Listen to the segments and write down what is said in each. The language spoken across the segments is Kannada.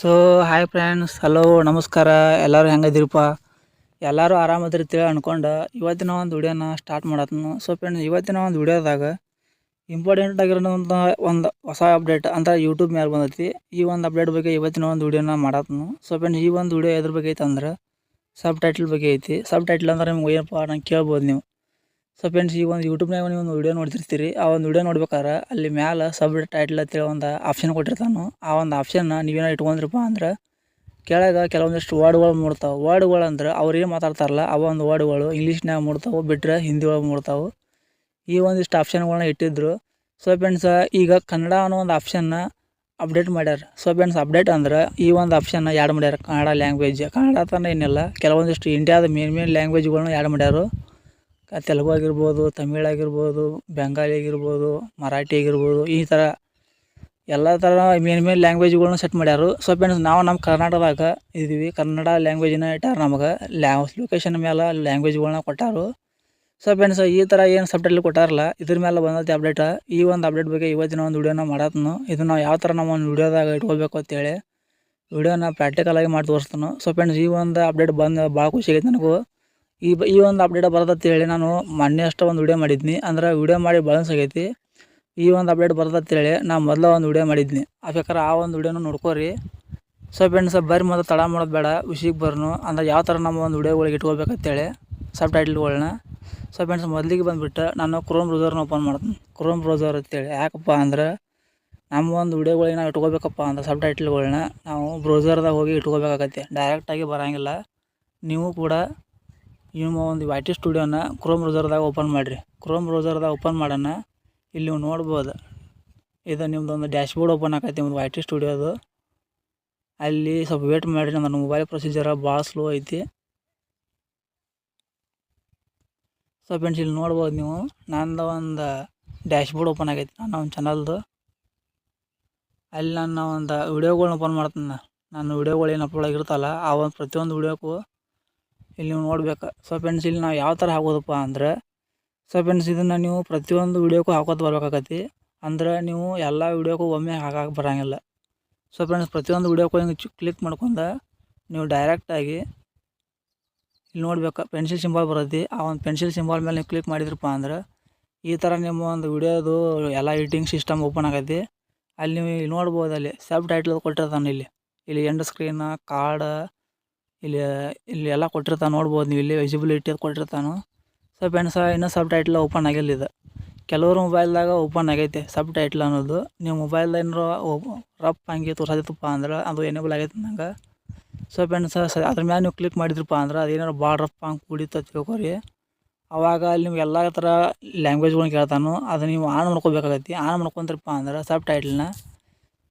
ಸೊ ಹಾಯ್ ಫ್ರೆಂಡ್ಸ್ ಹಲೋ ನಮಸ್ಕಾರ. ಎಲ್ಲರೂ ಹೆಂಗದಿರಪ್ಪ ಎಲ್ಲರೂ ಆರಾಮದಿರ್ತೀವಿ ಅನ್ಕೊಂಡು ಇವತ್ತಿನ ಒಂದು ವಿಡಿಯೋನ ಸ್ಟಾರ್ಟ್ ಮಾಡತ್ನು ಸೊ ಫ್ರೆಂಡ್ಸ್ ಇವತ್ತಿನ ಒಂದು ವಿಡಿಯೋದಾಗ ಇಂಪಾರ್ಟೆಂಟ್ ಆಗಿರೋಂಥ ಒಂದು ಹೊಸ ಅಪ್ಡೇಟ್ ಅಂತ ಯೂಟ್ಯೂಬ್ ಮೇಲೆ ಬಂದೈತಿ. ಈ ಒಂದು ಅಪ್ಡೇಟ್ ಬಗ್ಗೆ ಇವತ್ತಿನ ಒಂದು ವಿಡಿಯೋನ ಮಾಡತ್ನು ಸೊ ಫ್ರೆಂಡ್ಸ್ ಈ ಒಂದು ವಿಡಿಯೋ ಎದ್ರ ಬಗ್ಗೆ ಐತೆ ಅಂದ್ರೆ ಸಬ್ ಟೈಟ್ಲ್ ಬಗ್ಗೆ ಐತಿ. ಸಬ್ ಟೈಟ್ಲ್ ಅಂದ್ರೆ ನಿಮ್ಗೆ ಏನಪ್ಪ ನಂಗೆ ಕೇಳ್ಬೋದು ನೀವು. ಸೊ ಫ್ರೆಂಡ್ಸ್ ಈ ಒಂದು ಯೂಟ್ಯೂಬ್ನಾಗ ನೀವು ಒಂದು ವಿಡಿಯೋ ನೋಡ್ತಿರ್ತೀರಿ. ಆ ಒಂದು ವಿಡಿಯೋ ನೋಡ್ಬೇಕಾದ್ರೆ ಅಲ್ಲಿ ಮ್ಯಾಲೆ ಸಬ್ ಅಂತ ಅಂತೇಳಿ ಒಂದು ಆಪ್ಷನ್ ಕೊಟ್ಟಿರ್ತಾನು. ಆ ಒಂದು ಆಪ್ಷನ್ನ ನೀವೇನೋ ಇಟ್ಕೊಂಡ್ರಪ್ಪ ಅಂದ್ರೆ ಕೆಳಗೆ ಕೆಲವೊಂದಿಷ್ಟು ವರ್ಡ್ಗಳು ಮೂಡ್ತಾವೆ. ವರ್ಡ್ಗಳು ಅಂದ್ರೆ ಅವ್ರು ಏನು ಮಾತಾಡ್ತಾರಲ್ಲ, ಆ ಒಂದು ವರ್ಡ್ಗಳು ಇಂಗ್ಲೀಷ್ನಾಗ ಮೂಡ್ತಾವೆ ಬಿಟ್ಟರೆ ಹಿಂದಿ ಒಳಗೆ ಮೂಡ್ತಾವೆ. ಈ ಒಂದಿಷ್ಟು ಆಪ್ಷನ್ಗಳನ್ನ ಇಟ್ಟಿದ್ರು. ಸೊ ಫ್ರೆಂಡ್ಸ್ ಈಗ ಕನ್ನಡ ಅನ್ನೋ ಒಂದು ಆಪ್ಷನ್ನ ಅಪ್ಡೇಟ್ ಮಾಡ್ಯಾರ. ಸೊ ಫ್ರೆಂಡ್ಸ್ ಅಪ್ಡೇಟ್ ಅಂದ್ರೆ ಈ ಒಂದು ಆಪ್ಷನ್ನ ಯಾಡ್ ಮಾಡ್ಯಾರ ಕನ್ನಡ ಲ್ಯಾಂಗ್ವೇಜ್ ಕನ್ನಡ ತನ ಏನಿಲ್ಲ ಕೆಲವೊಂದಿಷ್ಟು ಇಂಡಿಯಾದ ಮೇನ್ ಮೇನ್ ಲ್ಯಾಂಗ್ವೇಜ್ಗಳನ್ನ ಯಾಡ್ ಮಾಡ್ಯಾರು. ತೆಲುಗು ಆಗಿರ್ಬೋದು, ತಮಿಳ್ ಆಗಿರ್ಬೋದು ಬೆಂಗಾಲಿ ಆಗಿರ್ಬೋದು, ಮರಾಠಿ ಆಗಿರ್ಬೋದು, ಈ ಥರ ಎಲ್ಲ ಥರ ಮೇನ್ ಮೇನ್ ಲ್ಯಾಂಗ್ವೇಜ್ಗಳ್ನ ಸೆಟ್ ಮಾಡ್ಯಾರು. ಸೊ ಫ್ರೆಂಡ್ಸ್ ನಾವು ನಮ್ಮ ಕರ್ನಾಟಕದಾಗ ಇದ್ದೀವಿ ಕನ್ನಡ ಲ್ಯಾಂಗ್ವೇಜ್ನ ಇಟ್ಟಾರೆ ನಮಗೆ. ಲ್ಯಾ ಲೊಕೇಶನ್ ಮೇಲೆ ಲ್ಯಾಂಗ್ವೇಜ್ಗಳನ್ನ ಕೊಟ್ಟಾರು. ಸೊ ಫ್ರೆಂಡ್ಸ್ ಈ ಥರ ಏನು ಸಬ್ಟೈಟಲ್ ಕೊಟ್ಟಾರಲ್ಲ, ಇದ್ರ ಮೇಲೆ ಬಂದೈತಿ ಅಪ್ಡೇಟ್ ಈ ಒಂದು ಅಪ್ಡೇಟ್ ಬಗ್ಗೆ ಇವತ್ತಿನ ಒಂದು ವೀಡಿಯೋನ ಮಾಡತ್ನು. ಇದು ನಾವು ಯಾವ ಥರ ನಮ್ಮ ಒಂದು ವಿಡಿಯೋದಾಗ ಇಟ್ಕೋಬೇಕು ಅಂತೇಳಿ. ವೀಡಿಯೋನ ಪ್ರಾಕ್ಟಿಕಲ್ ಆಗಿ ಮಾಡಿ ತೋರಿಸ್ತಾನು. ಸೊ ಫ್ರೆಂಡ್ಸ್ ಈ ಒಂದು ಅಪ್ಡೇಟ್ ಬಂದು ಭಾಳ ಖುಷಿ ಆಗೈತೆ ನನಗೂ. ಈ ಈ ಒಂದು ಅಪ್ಡೇಟ್ ಬರ್ತೈತಿ ಹೇಳಿ ನಾನು ಮೊನ್ನೆ ಅಷ್ಟೇ ಒಂದು ವಿಡಿಯೋ ಮಾಡಿದ್ನಿ. ಅಂದ್ರೆ ವಿಡಿಯೋ ಮಾಡಿ ಬ್ಯಾಲೆನ್ಸ್ ಆಗೈತಿ. ಈ ಒಂದು ಅಪ್ಡೇಟ್ ಬರ್ತೈತಿ ಹೇಳಿ ನಾ ಮೊದಲ ಒಂದು ವಿಡಿಯೋ ಮಾಡಿದ್ನಿ. ಬೇಕಾದ್ರೆ ಆ ಒಂದು ವಿಡಿಯೋನು ನೋಡ್ಕೋರಿ. ಸೊ ಫ್ರೆಂಡ್ಸ್ ಬರ್ರಿ ಮೊದಲು ತಡ ಮಾಡೋದು ಬೇಡ. ವಿಷಯಕ್ಕೆ ಬರ್ನು. ಅಂದ್ರೆ ಯಾವ ಥರ ನಮ್ಮ ಒಂದು ವಿಡಿಯೋಗಳಿಗೆ ಇಟ್ಕೋಬೇಕಂತೇಳಿ ಸಬ್ ಟೈಟಲ್ಗಳನ್ನ ಸೊ ಫ್ರೆಂಡ್ಸ್ ಮೊದಲಿಗೆ ಬಂದುಬಿಟ್ಟು ನಾನು ಕ್ರೋಮ್ ಬ್ರೌಸರ್ನ ಓಪನ್ ಮಾಡ್ತೀನಿ. ಕ್ರೋಮ್ ಬ್ರೌಸರ್ ಅಂತೇಳಿ ಯಾಕಪ್ಪ ಅಂದ್ರೆ ನಮ್ಮ ಒಂದು ವಿಡಿಯೋಗಳಿಗೆ ನಾವು ಇಟ್ಕೋಬೇಕಪ್ಪ ಅಂದ್ರೆ ಸಬ್ ಟೈಟಲ್ಗಳನ್ನ ನಾವು ಬ್ರೌಸರ್ದಾಗ ಹೋಗಿ ಇಟ್ಕೋಬೇಕಾಗತ್ತೆ. ಡೈರೆಕ್ಟಾಗಿ ಬರೋಂಗಿಲ್ಲ. ನೀವು ಕೂಡ ನಿಮ್ಮ ಒಂದು ವೈ ಟಿ ಸ್ಟುಡಿಯೋನ ಕ್ರೋಮ್ ಬ್ರೌಸರ್ದಾಗ ಓಪನ್ ಮಾಡಿರಿ. ಕ್ರೋಮ್ ಬ್ರೌಸರ್ದಾಗ ಓಪನ್ ಮಾಡೋಣ. ಇಲ್ಲಿ ನೀವು ನೋಡ್ಬೋದು. ಇದು ನಿಮ್ದು ಒಂದು ಡ್ಯಾಶ್ಬೋರ್ಡ್ ಓಪನ್ ಆಕೈತಿ ನಿಮ್ದು ವೈ ಟಿ ಸ್ಟುಡಿಯೋದು ಅಲ್ಲಿ ಸ್ವಲ್ಪ ವೇಟ್ ಮಾಡಿರಿ ನಮ್ಮ ಮೊಬೈಲ್ ಪ್ರೊಸೀಜರ ಭಾಳ ಸ್ಲೋ ಐತಿ. ಸೊ ಫ್ರೆಂಡ್ಸ್ ಇಲ್ಲಿ ನೋಡ್ಬೋದು ನೀವು. ನಂದು ಒಂದು ಡ್ಯಾಶ್ಬೋರ್ಡ್ ಓಪನ್ ಆಗೈತಿ. ನನ್ನ ಒಂದು ಚಾನಲ್ದು ಅಲ್ಲಿ ನನ್ನ ಒಂದು ವಿಡಿಯೋಗಳ್ನ ಓಪನ್ ಮಾಡ್ತೀನಿ ನಾನು. ವಿಡಿಯೋಗಳು ಏನು ಅಪ್ಲೋಡ್ ಆಗಿರ್ತಲ್ಲ ಆ ಒಂದು ಪ್ರತಿಯೊಂದು ವಿಡಿಯೋಕ್ಕೂ ಇಲ್ಲಿ ನೀವು ನೋಡ್ಬೇಕು. ಸೊ ಫ್ರೆಂಡ್ಸ್ ಇಲ್ಲಿ ನಾವು ಯಾವ ಥರ ಹಾಕೋದಪ್ಪ ಅಂದ್ರೆ ಸೊ ಫ್ರೆಂಡ್ಸ್ ಇದನ್ನು ನೀವು ಪ್ರತಿಯೊಂದು ವಿಡಿಯೋಕ್ಕೂ ಹಾಕೋದು ಬರ್ಬೇಕಾಗತ್ತಿ. ಅಂದ್ರೆ ನೀವು ಎಲ್ಲ ವೀಡಿಯೋಕ್ಕೂ ಒಮ್ಮೆ ಹಾಕಕ್ಕೆ ಬರೋಂಗಿಲ್ಲ. ಸೊ ಫ್ರೆಂಡ್ಸ್ ಪ್ರತಿಯೊಂದು ವಿಡಿಯೋಕ್ಕೂ ಹಿಂಗೆ ಕ್ಲಿಕ್ ಮಾಡ್ಕೊಂಡು ನೀವು ಡೈರೆಕ್ಟಾಗಿ ಇಲ್ಲಿ ನೋಡ್ಬೇಕು. ಪೆನ್ಸಿಲ್ ಸಿಂಬಲ್ ಬರುತ್ತೆ. ಆ ಒಂದು ಪೆನ್ಸಿಲ್ ಸಿಂಬಲ್ ಮೇಲೆ ನೀವು ಕ್ಲಿಕ್ ಮಾಡಿದ್ರಪ್ಪ ಅಂದ್ರೆ, ಈ ಥರ ನಿಮ್ಮ ಒಂದು ವಿಡಿಯೋದು ಎಲ್ಲ ಎಡಿಟಿಂಗ್ ಸಿಸ್ಟಮ್ ಓಪನ್ ಆಗೈತಿ ಅಲ್ಲಿ ನೀವು ಇಲ್ಲಿ ನೋಡ್ಬೋದು ಅಲ್ಲಿ ಸಬ್ ಟೈಟ್ಲ್ ಕೊಟ್ಟಿರ್ತಾನೆ ಇಲ್ಲಿ. ಇಲ್ಲಿ ಎಂಡ್ ಸ್ಕ್ರೀನ್ ಕಾರ್ಡ್ ಇಲ್ಲಿ ಇಲ್ಲಿ ಎಲ್ಲ ಕೊಟ್ಟಿರ್ತಾನೆ, ನೋಡ್ಬೋದು ನೀವು, ಇಲ್ಲಿ ವಿಸಿಬಿಲಿಟಿ ಅದು ಸ್ವಲ್ಪ ಸೊ ಫ್ರೆಂಡ್ಸ್ ಇನ್ನೂ ಸಬ್ ಟೈಟ್ಲ್ ಓಪನ್ ಆಗಿಲ್ಲ ಇದು. ಕೆಲವರು ಮೊಬೈಲ್ದಾಗ ಓಪನ್ ಆಗೈತೆ ಸಬ್ ಟೈಟ್ಲ್ ಅನ್ನೋದು. ನೀವು ಮೊಬೈಲ್ದಾಗ ಏನಾರು ರಫ್ ಹಂಗೆ ತೋರ್ಸತ್ತಪ್ಪ ಅಂದ್ರೆ ಅದು ಎನೇಬಲ್ ಆಗೈತೆ ನಂಗೆ. ಸೊ ಫ್ರೆಂಡ್ಸ್ ಅದ್ರ ಮ್ಯಾಲೆ ನೀವು ಕ್ಲಿಕ್ ಮಾಡಿದ್ರಪ್ಪ ಅಂದ್ರೆ ಅದೇನಾರು ಭಾಳ ರಫ್ ಹಂಗೆ ಕುಡಿತ ತಿಳ್ಕೊರಿ. ಅವಾಗ ಅಲ್ಲಿ ನಿಮ್ಗೆ ಎಲ್ಲ ಥರ ಲ್ಯಾಂಗ್ವೇಜ್ಗಳನ್ನ ಕೇಳ್ತಾನು, ಅದು ನೀವು ಆನ್ ಮಾಡ್ಕೋಬೇಕಾಗತ್ತೆ ಆನ್ ಮಾಡ್ಕೊಂತೀರಪ್ಪ ಅಂದ್ರೆ ಸಬ್ ಟೈಟ್ಲನ್ನ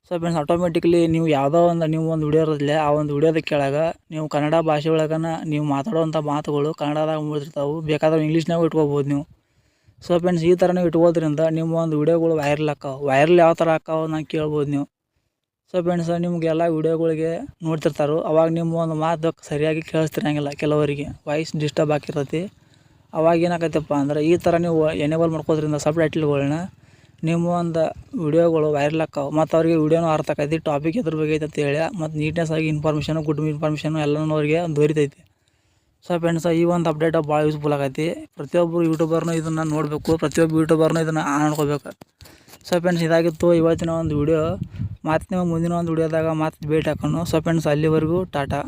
ಸೊ ಫ್ರೆಂಡ್ಸ್ ಆಟೋಮೆಟಿಕ್ಲಿ ನೀವು ಯಾವುದೋ ಒಂದು, ನೀವು ಒಂದು ವಿಡಿಯೋ ಇರೋದಿಲ್ಲ ಆ ಒಂದು ವಿಡಿಯೋದ ಕೆಳಗೆ ನೀವು ಕನ್ನಡ ಭಾಷೆ ಒಳಗನ ನೀವು ಮಾತಾಡುವಂಥ ಮಾತುಗಳು ಕನ್ನಡದಾಗ ಮುಗಿದಿರ್ತಾವೆ ಬೇಕಾದ್ರೆ ಇಂಗ್ಲೀಷ್ನಾಗೂ ಇಟ್ಕೋಬೋದು ನೀವು. ಸೊ ಫ್ರೆಂಡ್ಸ್ ಈ ಥರ ನೀವು ಇಟ್ಕೋದ್ರಿಂದ ನಿಮ್ಮ ಒಂದು ವಿಡಿಯೋಗಳು ವೈರಲ್ ಆಕ್ಕಾವ. ವೈರಲ್ ಯಾವ ಥರ ಆಕ್ಕಾವ ನಾನು ಕೇಳ್ಬೋದು ನೀವು. ಸೊ ಫ್ರೆಂಡ್ಸ್ ನಿಮಗೆಲ್ಲ ವಿಡಿಯೋಗಳಿಗೆ ನೋಡ್ತಿರ್ತಾರೋ. ಅವಾಗ ನಿಮ್ಮ ಒಂದು ಮಾತು ಸರಿಯಾಗಿ ಕೇಳಿಸ್ತಿರಂಗಿಲ್ಲ ಕೆಲವರಿಗೆ. ವಾಯ್ಸ್ ಡಿಸ್ಟರ್ಬ್ ಆಗಿರ್ತೈತಿ. ಅವಾಗ ಏನಾಗತ್ತಪ್ಪ ಅಂದ್ರೆ ಈ ಥರ ನೀವು ಎನೇಬಲ್ ಮಾಡ್ಕೋದ್ರಿಂದ ಸಬ್ ಟೈಟ್ಲ್ಗಳನ್ನ ನಿಮ್ಮ ಒಂದು ವಿಡಿಯೋಗಳು ವೈರಲ್ ಆಕ್ಕಾವ. ಮತ್ತು ಅವ್ರಿಗೆ ವಿಡಿಯೋನೂ ಅರ್ಥ ಆಕೈತಿ ಟಾಪಿಕ್ ಎದ್ರ ಬಗ್ಗೆ ಐತೆ ಅಂತ ಹೇಳಿ, ಮತ್ತು ನೀಟ್ನೆಸ್ ಆಗಿ ಇನ್ಫಾರ್ಮೇಷನು ಗುಡ್ ಇನ್ಫಾರ್ಮೇಷನು ಎಲ್ಲನೂ ಅವ್ರಿಗೆ ದೊರಿತೈತಿ. ಸೊ ಫ್ರೆಂಡ್ಸ್ ಈ ಒಂದು ಅಪ್ಡೇಟ್ ಭಾಳ ಯೂಸ್ಫುಲ್ ಆಗೈತಿ ಪ್ರತಿಯೊಬ್ಬರು ಯೂಟ್ಯೂಬರ್ನು ಇದನ್ನು ನೋಡಬೇಕು, ಪ್ರತಿಯೊಬ್ಬ ಯೂಟ್ಯೂಬರ್ನು ಇದನ್ನು ಮಾಡ್ಕೋಬೇಕು ಸೊ ಫ್ರೆಂಡ್ಸ್ ಇದಾಗಿತ್ತು ಇವತ್ತಿನ ಒಂದು ವಿಡಿಯೋ ಮತ್ತು ಮುಂದಿನ ಒಂದು ವಿಡಿಯೋದಾಗ ಮತ್ತೆ ಭೇಟಿ ಹಾಕೋಣ. ಸೊ ಫ್ರೆಂಡ್ಸ್ ಅಲ್ಲಿವರೆಗೂ ಟಾಟಾ.